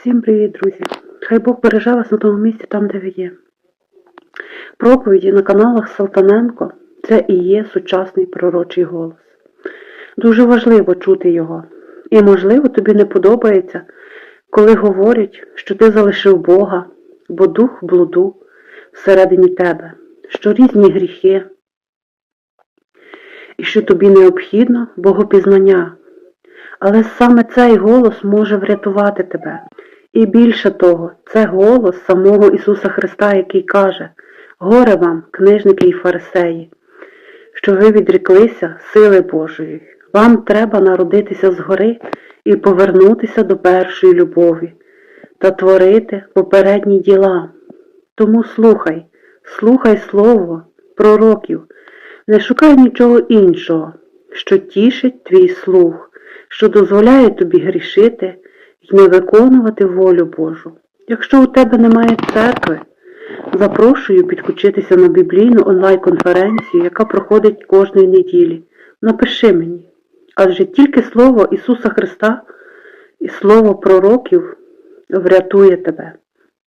Всім привіт, друзі! Хай Бог береже вас на тому місці там, де ви є. Проповіді на каналах Салтаненко це і є сучасний пророчий голос. Дуже важливо чути його. І, можливо, тобі не подобається, коли говорять, що ти залишив Бога, бо дух блуду всередині тебе, що різні гріхи, і що тобі необхідно богопізнання. Але саме цей голос може врятувати тебе. І більше того, це голос самого Ісуса Христа, який каже, горе вам, книжники і фарисеї, що ви відреклися сили Божої. Вам треба народитися згори і повернутися до першої любові та творити попередні діла. Тому слухай, слухай слово пророків, не шукай нічого іншого, що тішить твій слух, що дозволяє тобі грішити не виконувати волю Божу. Якщо у тебе немає церкви, запрошую підключитися на біблійну онлайн-конференцію, яка проходить кожної неділі. Напиши мені, адже тільки Слово Ісуса Христа і Слово пророків врятує тебе.